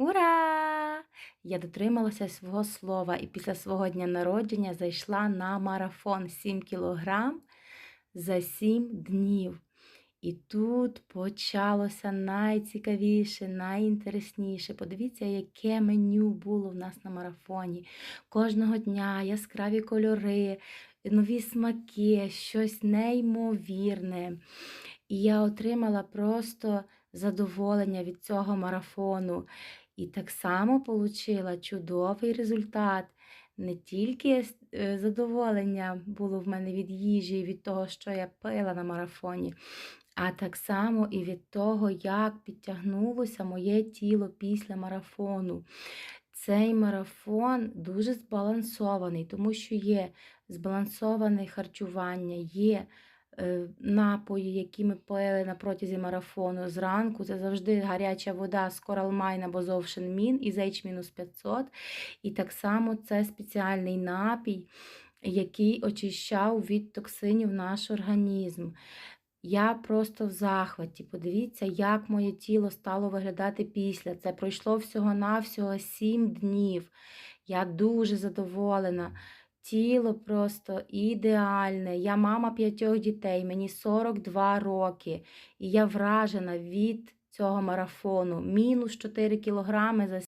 Ура! Я дотрималася свого слова і після свого дня народження зайшла на марафон 7 кілограм за 7 днів. І тут почалося найцікавіше, найінтересніше. Подивіться, яке меню було в нас на марафоні. Кожного дня яскраві кольори, нові смаки, щось неймовірне. І я отримала просто задоволення від цього марафону. І так само отримала чудовий результат. Не тільки е, задоволення було в мене від їжі, від того, що я пила на марафоні, а так само і від того, як підтягнулося моє тіло після марафону. Цей марафон дуже збалансований, тому що є збалансоване харчування, є напої, які ми пили на протязі марафону. Зранку це завжди гаряча вода з коралмайн або зовшенмін із H-500. І так само це спеціальний напій, який очищав від токсинів наш організм. Я просто в захваті. Подивіться, як моє тіло стало виглядати після. Це пройшло всього-навсього 7 днів. Я дуже задоволена. Тіло просто ідеальне. Я мама п'ятьох дітей, мені 42 роки. І я вражена від цього марафону. Мінус 4 кілограми за